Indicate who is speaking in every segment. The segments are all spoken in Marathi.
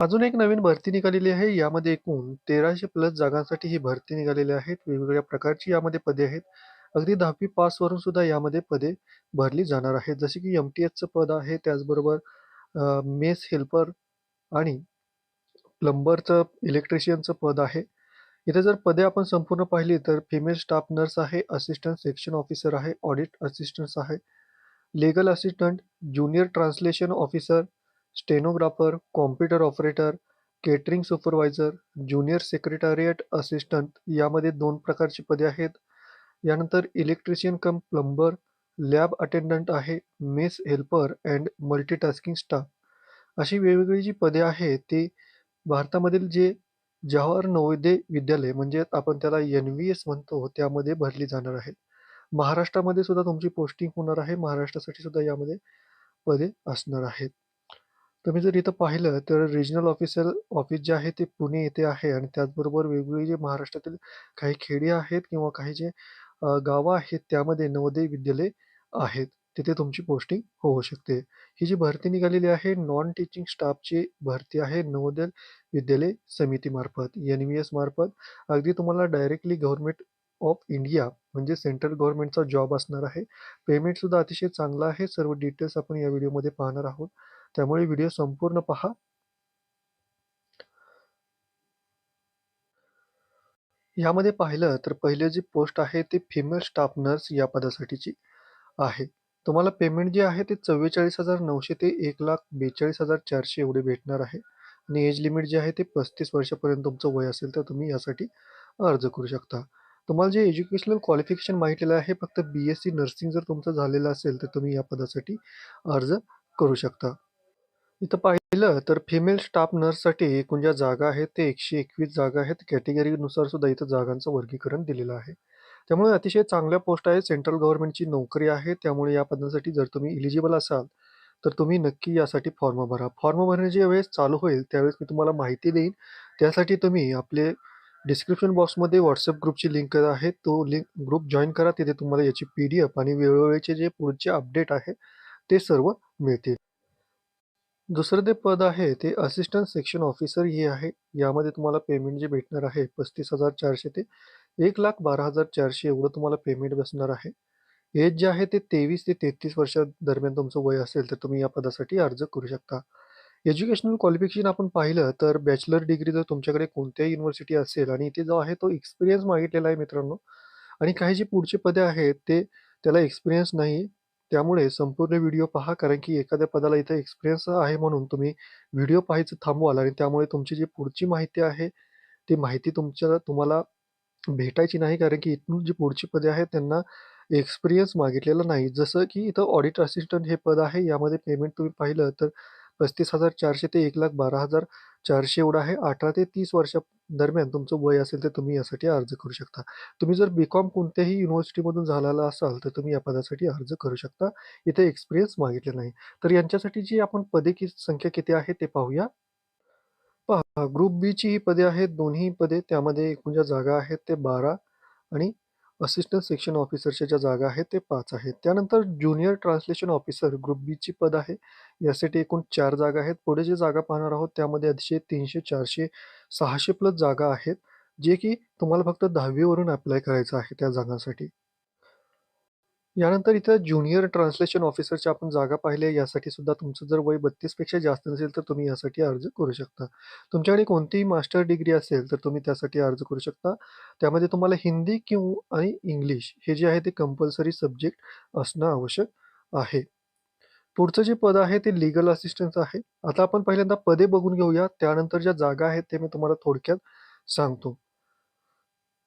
Speaker 1: अजून एक नवीन भरती निघालेली आहे. यामध्ये एकूण तेराशे प्लस जागांसाठी ही भरती निघालेली आहेत. वेगवेगळ्या प्रकारची यामध्ये पदे आहेत. अगदी 10वी पासवरून सुद्धा यामध्ये पदे भरली जाणार आहेत. जसे की एम-टी-एचचं पद आहे, त्याचबरोबर मेस हेल्पर आणि प्लंबरचं, इलेक्ट्रिशियनचं पद आहे. इथे जर पदे आपण संपूर्ण पाहिली तर फिमेल स्टाफ नर्स आहे, असिस्टंट सेक्शन ऑफिसर आहे, ऑडिट असिस्टंट आहे, legal assistant, junior translation officer, stenographer, computer operator, catering supervisor, junior secretariat assistant यामध्ये दोन प्रकारची पदे आहेत. यानंतर electrician cum plumber, lab attendant आहे, mess helper and multitasking staff अशी वेगवेगळी जी पदे आहेत ती भारतामधील जे जवाहर नवोदय विद्यालय म्हणजे आपण त्याला एन-व्ही-एस म्हणतो त्यामध्ये भरली जाणार आहेत. महाराष्ट्रामध्ये सुद्धा तुमची पोस्टिंग होणार आहे. महाराष्ट्रासाठी सुद्धा यामध्ये पदे असणार आहेत. तुम्ही जर इथं पाहिलं तर रिजनल ऑफिसर ऑफिस जे आहे ते पुणे येथे आहे आणि त्याचबरोबर वेगवेगळी जे महाराष्ट्रातील काही खेडी आहेत किंवा काही जे गावं आहेत त्यामध्ये नवोदय विद्यालय आहेत. तिथे तुमची पोस्टिंग होऊ शकते. ही जी भरती निघालेली आहे नॉन टीचिंग स्टाफची भरती आहे नवोदय विद्यालय समितीमार्फत, एन-व्ही-एस मार्फत. अगदी तुम्हाला डायरेक्टली गव्हर्नमेंट ऑफ इंडिया म्हणजे सेंट्रल गव्हर्नमेंटचा जॉब असणार आहे. पेमेंट सुद्धा अतिशय चांगलं आहे. सर्व डिटेल्स आपण या व्हिडिओमध्ये पाहणार आहोत. त्यामुळे व्हिडिओ संपूर्ण पहा. यामध्ये पाहिलं तर पहिले जी पोस्ट आहे ती फिमेल स्टाफ नर्स या पदासाठीची आहे. तुम्हाला पेमेंट जे आहे ते 44,900 ते 1,42,400 एवढे भेटणार आहे आणि एज लिमिट जे आहे ते 35 वर्षापर्यंत तुमचं वय असेल तर तुम्ही यासाठी अर्ज करू शकता. तुम्हाला जे एज्युकेशनल क्वालिफिकेशन माहितीलं आहे फक्त बी-एस-सी नर्सिंग जर तुमचं झालेलं असेल तर तुम्ही या पदासाठी अर्ज करू शकता. इथं पाहिलं तर फिमेल स्टाफ नर्ससाठी एकूण ज्या जागा आहेत ते 121 जागा आहेत. कॅटेगरीनुसार सुद्धा इथं जागांचं वर्गीकरण दिलेलं आहे. त्यामुळे अतिशय चांगल्या पोस्ट आहे सेंट्रल गव्हर्नमेंटची नोकरी आहे. त्यामुळे या पदासाठी जर तुम्ही इलिजिबल असाल तर तुम्ही नक्की यासाठी फॉर्म भरा. फॉर्म भरण्याची वेळेस चालू होईल त्यावेळेस मी तुम्हाला माहिती देईन. त्यासाठी तुम्ही आपले डिस्क्रिप्शन बॉक्समध्ये व्हॉट्सअप ग्रुपची लिंक आहे. तो लिंक ग्रुप जॉईन करा. तिथे तुम्हाला याची पी-डी-एफ आणि वेळोवेळीचे जे पुढचे अपडेट आहे ते सर्व मिळतील. दुसरं जे पद आहे ते असिस्टंट सेक्शन ऑफिसर हे आहे. यामध्ये तुम्हाला पेमेंट जे भेटणार आहे 35,400 ते 1,12,400 एवढं तुम्हाला पेमेंट बसणार आहे. एज जे आहे ते 23 ते तेहतीस वर्षा दरम्यान तुमचं वय असेल तर तुम्ही या पदासाठी अर्ज करू शकता. एज्युकेशनल क्वालिफिकेशन आपण पाहिलं तर बॅचलर डिग्री जर तुमच्याकडे कोणत्याही युनिव्हर्सिटी असेल आणि इथे जो आहे तो एक्सपिरियन्स मागितलेला आहे मित्रांनो आणि काही जी पुढचे पदे आहेत ते त्याला एक्सपिरियन्स नाही. त्यामुळे संपूर्ण व्हिडिओ पहा कारण की एखाद्या पदाला इथं एक्सपिरियन्स आहे म्हणून तुम्ही व्हिडिओ पाहायचं थांबवाल आणि त्यामुळे तुमची जी पुढची माहिती आहे ती माहिती तुमच्या तुम्हाला भेटायची नाही कारण की इथून जी पुढची पदे आहेत त्यांना एक्सपिरियन्स मागितलेला नाही. जसं की इथं ऑडिट असिस्टंट हे पद आहे. यामध्ये पेमेंट तुम्ही पाहिलं तर 35,400 ते 1,12,400 एवढं आहे. 18 ते तीस वर्षा दरम्यान तुमचं वय असेल तर तुम्ही यासाठी अर्ज करू शकता. तुम्ही जर बी-कॉम कोणत्याही युनिव्हर्सिटीमधून झालेला असाल तर तुम्ही या पदासाठी अर्ज करू शकता. इथे एक्सपिरियन्स मागितले नाही. तर यांच्यासाठी जी आपण पदे की संख्या किती आहे ते पाहूया. पहा ग्रुप बीची ही पदे आहेत. दोन्ही पदे त्यामध्ये एकूण ज्या जागा आहेत ते 12 आणि असिस्टंट सेक्शन ऑफिसरच्या ज्या जागा आहेत ते पाच आहेत. त्यानंतर ज्युनियर ट्रान्सलेशन ऑफिसर ग्रुप बीची पद आहे. यासाठी एकूण चार जागा आहेत. पुढे जे जागा पाहणार आहोत त्यामध्ये अतिशय तीनशे चारशे सहाशे प्लस जागा आहेत. जे की तुम्हाला फक्त दहावीवरून अप्लाय करायचं आहे त्या जागांसाठी. यानंतर इथं ज्युनियर ट्रान्सलेशन ऑफिसरच्या आपण जागा पाहिल्या यासाठी सुद्धा तुमचं जर वय बत्तीसपेक्षा जास्त नसेल तर तुम्ही यासाठी अर्ज करू शकता. तुमच्याकडे कोणतीही मास्टर डिग्री असेल तर तुम्ही त्यासाठी अर्ज करू शकता. त्यामध्ये तुम्हाला हिंदी किंवा आणि इंग्लिश हे जे आहे ते कंपल्सरी सब्जेक्ट असणं आवश्यक आहे. पुढचं जे पद आहे ते लीगल असिस्टन्स आहे. आता आपण पहिल्यांदा पदे बघून घेऊया. त्यानंतर ज्या जागा आहेत ते मी तुम्हाला थोडक्यात सांगतो.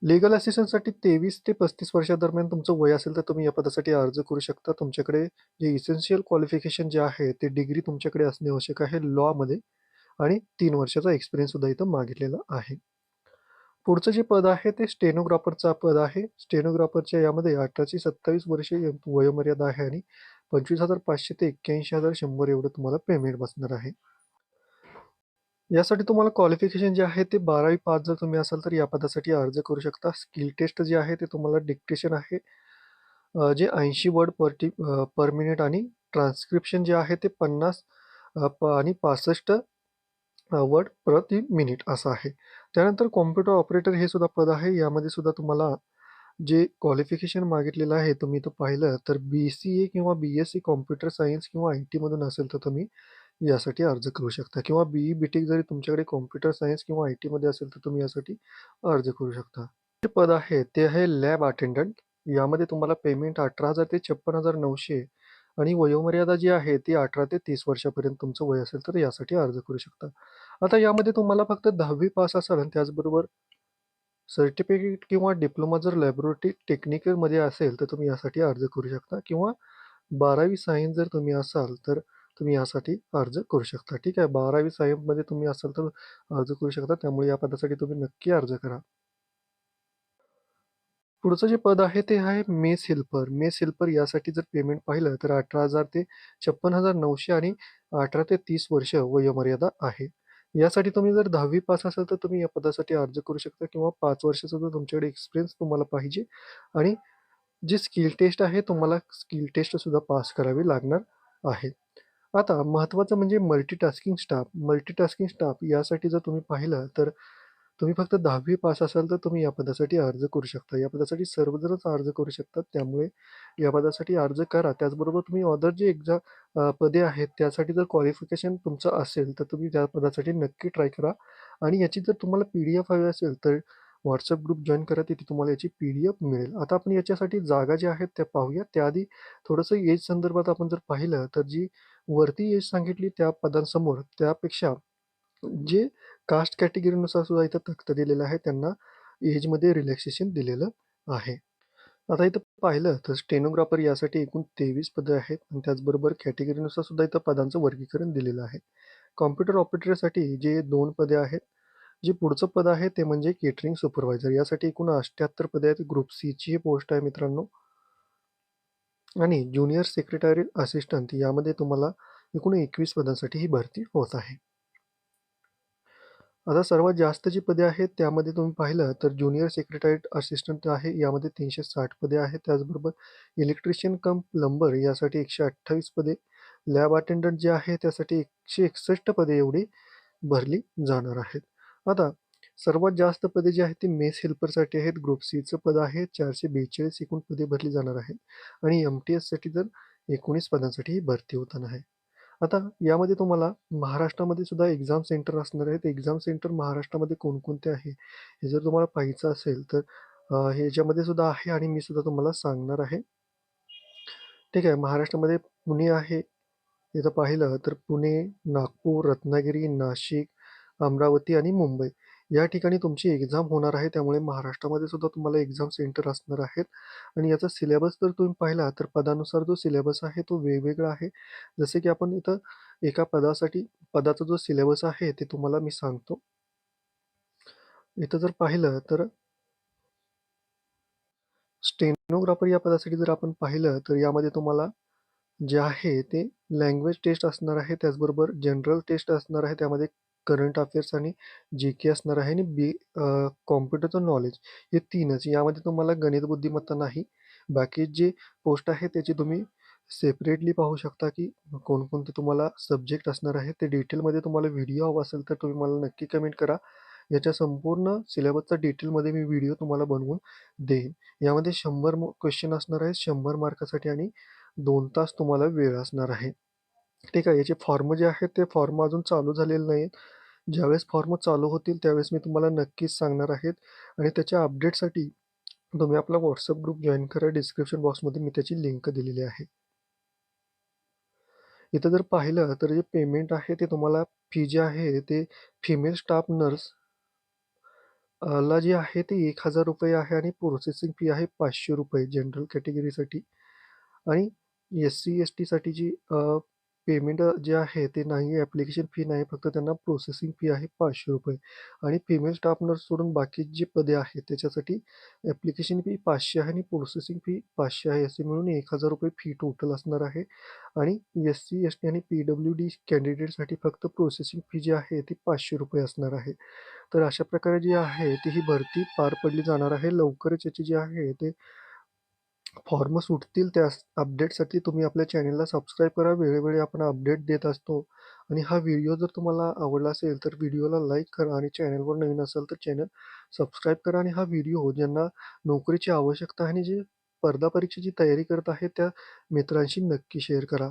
Speaker 1: लीगल असिस्टंटसाठी 23 ते 35 वर्षादरम्यान तुमचं वय असेल तर तुम्ही या पदासाठी अर्ज करू शकता. तुमच्याकडे जे इसेन्शियल क्वालिफिकेशन जे आहे ते डिग्री तुमच्याकडे असणे आवश्यक आहे लॉमध्ये आणि तीन वर्षाचा एक्सपिरियन्ससुद्धा इथं मागितलेला आहे. पुढचं जे पद आहे ते स्टेनोग्राफरचा पद आहे. स्टेनोग्राफरच्या यामध्ये 18 ते 27 वर्षे वयोमर्यादा आहे आणि 25,500 ते 81,100 एवढं तुम्हाला पेमेंट बसणार आहे. यासाठी तुम्हाला क्वालिफिकेशन जे आहे ते 12वी पास जर तुम्ही असाल तर या पदासाठी अर्ज करू शकता. स्किल टेस्ट जे आहे ते तुम्हाला डिक्टेशन आहे. जे 80 word per T per minute आणि ट्रान्स्क्रिप्शन जे आहे ते पन्नास प आणि 65 वर्ड प्रति मिनिट असं आहे त्यानंतर कॉम्प्युटर ऑपरेटर हे सुद्धा पद आहे यामध्ये सुद्धा तुम्हाला जे क्वालिफिकेशन मागितलेलं आहे तुम्ही तो पाहिलं तर बी सी ए किंवा B S C computer science किंवा आय टीमधून असेल तर तुम्ही यासाठी अर्ज करू शकता किंवा बी ई बी टेक जरी तुमच्याकडे कॉम्प्युटर सायन्स किंवा आय टीमध्ये असेल तर तुम्ही यासाठी अर्ज करू शकता. जे पद आहे ते आहे लॅब अटेंडंट यामध्ये तुम्हाला पेमेंट अठरा हजार ते छप्पन हजार नऊशे आणि वयोमर्यादा जी आहे ती अठरा ते तीस वर्षापर्यंत तुमचं वय असेल तर यासाठी अर्ज करू शकता. आता यामध्ये तुम्हाला फक्त दहावी पास असाल आणि त्याचबरोबर सर्टिफिकेट किंवा डिप्लोमा जर लॅबोरेटरी टेक्निकलमध्ये असेल तर तुम्ही यासाठी अर्ज करू शकता किंवा बारावी सायन्स जर तुम्ही असाल तर तुम्ही यासाठी अर्ज करू शकता. ठीक आहे? बारावी सायन्समध्ये तुम्ही असाल तर अर्ज करू शकता. त्यामुळे या पदासाठी तुम्ही नक्की अर्ज करा. पुढचं जे पद आहे ते आहे मेस हेल्पर. मेस हेल्पर यासाठी जर पेमेंट पाहिलं तर अठरा हजार ते छप्पन हजार नऊशे आणि अठरा ते तीस वर्ष वयोमर्यादा आहे. यासाठी तुम्ही जर दहावी पास असाल तर तुम्ही या पदासाठी अर्ज करू शकता किंवा पाच वर्षाचा जर तुमच्याकडे एक्सपिरियन्स तुम्हाला पाहिजे आणि जी स्किल टेस्ट आहे तुम्हाला स्किल टेस्ट सुद्धा पास करावी लागणार आहे. आता महत्त्वाचं म्हणजे मल्टीटास्किंग स्टाफ मल्टीटास्किंग स्टाफ यासाठी जर तुम्ही पाहिलं तर तुम्ही फक्त दहावी पास असाल तर तुम्ही या पदासाठी अर्ज करू शकता. या पदासाठी सर्वजणच अर्ज करू शकतात. त्यामुळे या पदासाठी अर्ज करा. त्याचबरोबर तुम्ही ऑदर जे एक्झाम पदे आहेत त्यासाठी जर क्वालिफिकेशन तुमचं असेल तर तुम्ही त्या पदासाठी नक्की ट्राय करा. आणि याची जर तुम्हाला पी डी एफ हवी असेल तर व्हॉट्सअप ग्रुप जॉईन करा तिथे तुम्हाला याची पी डी एफ मिळेल. आता आपण याच्यासाठी जागा ज्या आहेत त्या पाहूया त्याआधी थोडंसं एज संदर्भात आपण जर पाहिलं तर जी वरती एज सांगितली त्या पदांसमोर त्यापेक्षा जे कास्ट कॅटेगरीनुसार सुद्धा इथं तख्त दिलेलं आहे त्यांना एजमध्ये रिलॅक्सेशन दिलेलं आहे. आता इथं पाहिलं तर स्टेनोग्राफर यासाठी एकूण तेवीस पदं आहेत आणि त्याचबरोबर कॅटेगरीनुसार सुद्धा इथं पदांचं वर्गीकरण दिलेलं आहे. कॉम्प्युटर ऑपरेटरसाठी जे दोन पदे आहेत जे पुढचं पद आहे ते म्हणजे केटरिंग सुपरवायझर यासाठी एकूण अठ्ठ्याहत्तर पदे आहेत. ग्रुप सीची ही पोस्ट आहे मित्रांनो. आणि ज्युनियर सेक्रेटरी असिस्टंट यामध्ये तुम्हाला एकूण एकवीस पदांसाठी ही भरती होत आहे. आता सर्वात जास्त जी पदे आहेत त्यामध्ये तुम्ही पाहिलं तर ज्युनियर सेक्रेटरीट असिस्टंट आहे. यामध्ये तीनशे साठ पदे आहेत. त्याचबरोबर इलेक्ट्रिशियन कम प्लंबर यासाठी एकशे अठ्ठावीस पदे. लॅब अटेंडंट जे आहे त्यासाठी एकशे एकसष्ट पदे एवढी भरली जाणार आहेत. आता सर्वात जास्त पदे जी आहेत ती मेस हेल्परसाठी आहेत. ग्रुप सीचं पद आहे. चारशे बेचाळीस एकूण पदे भरली जाणार आहेत. आणि एम टी एससाठी तर एकोणीस पदांसाठी ही भरती होताना आहे. आता यामध्ये तुम्हाला महाराष्ट्रामध्ये सुद्धा एक्झाम सेंटर असणार आहेत. एक्झाम सेंटर महाराष्ट्रामध्ये कोणकोणते आहे? हे जर तुम्हाला पाहायचं असेल तर ह्याच्यामध्ये सुद्धा आहे आणि मी सुद्धा तुम्हाला सांगणार आहे. ठीक आहे. महाराष्ट्रामध्ये पुणे आहे. इथं पाहिलं तर पुणे नागपूर रत्नागिरी नाशिक अमरावती आणि मुंबई. या ठिकाणी तुमची एक्झाम होणार आहे. त्यामुळे महाराष्ट्रामध्ये सुद्धा तुम्हाला एक्झाम सेंटर असणार आहेत. आणि याचा सिलेबस जर तुम्ही पाहिला तर पदानुसार जो सिलेबस आहे तो वेगवेगळा आहे. जसे की आपण इथं एका पदासाठी पदाचा जो सिलेबस आहे ते तुम्हाला मी सांगतो. इथं जर पाहिलं तर स्टेनोग्राफर या पदासाठी जर आपण पाहिलं तर यामध्ये तुम्हाला जे आहे ते लँग्वेज टेस्ट असणार आहे. त्याचबरोबर जनरल टेस्ट असणार आहे. त्यामध्ये करंट अफेअर्स आणि जी के असणार आहे आणि बी कॉम्प्युटरचं नॉलेज हे तीनच. यामध्ये तुम्हाला गणित बुद्धिमत्ता नाही. बाकी जे पोस्ट आहे त्याची तुम्ही सेपरेटली पाहू शकता की कोणकोणते तुम्हाला सब्जेक्ट असणार आहे. ते डिटेलमध्ये तुम्हाला व्हिडिओ हवा असेल तर तुम्ही मला नक्की कमेंट करा. याच्या संपूर्ण सिलेबसचा डिटेलमध्ये मी व्हिडिओ तुम्हाला बनवून देईन. यामध्ये शंभर क्वेश्चन असणार आहे शंभर मार्कासाठी आणि दोन तास तुम्हाला वेळ असणार आहे. ठीक आहे. याचे फॉर्म जे आहेत ते फॉर्म अजून चालू झालेले नाही आहेत ज्यावेळेस फॉर्म चालू होतील त्यावेळेस मी तुम्हाला नक्कीच सांगणार आहेत. आणि त्याच्या अपडेटसाठी तुम्ही आपला व्हॉट्सअप ग्रुप जॉईन करा. डिस्क्रिप्शन बॉक्समध्ये मी त्याची लिंक दिलेली आहे. इथं जर पाहिलं तर जे पेमेंट आहे ते तुम्हाला फी जे आहे ते फिमेल स्टाफ नर्स ला जी आहे ते एक हजार रुपये आहे आणि प्रोसेसिंग फी आहे पाचशे रुपये जनरल कॅटेगरीसाठी आणि एस सी एस टीसाठी जी पेमेंट जे आहे ते नाही ॲप्लिकेशन फी नाही फक्त त्यांना प्रोसेसिंग फी आहे पाचशे रुपये. आणि फिमेल स्टाफ नर्स सोडून बाकी जे पदे आहेत त्याच्यासाठी ॲप्लिकेशन फी पाचशे आहे आणि प्रोसेसिंग फी पाचशे आहे असे मिळून एक हजार रुपये फी टोटल असणार आहे. आणि एस सी एस टी आणि पी डब्ल्यू डी कॅन्डिडेटसाठी फक्त प्रोसेसिंग फी जी आहे ती पाचशे रुपये असणार आहे. तर अशा प्रकारे जी आहे ती ही भरती पार पडली जाणार आहे. लवकरच याची जी आहे ते फॉर्म सुटतील त्या अपडेटसाठी तुम्ही आपल्या चॅनलला सबस्क्राईब करा. वेळोवेळी आपण अपडेट देत असतो. आणि हा व्हिडिओ जर तुम्हाला आवडला असेल, तर व्हिडिओला लाईक करा आणि चॅनलवर नवीन असेल तर चॅनल सबस्क्राईब करा. आणि हा व्हिडिओ ज्यांना नोकरीची आवश्यकता आहे आणि जे स्पर्धा परीक्षेची तयारी करत आहे त्या मित्रांशी नक्की शेअर करा.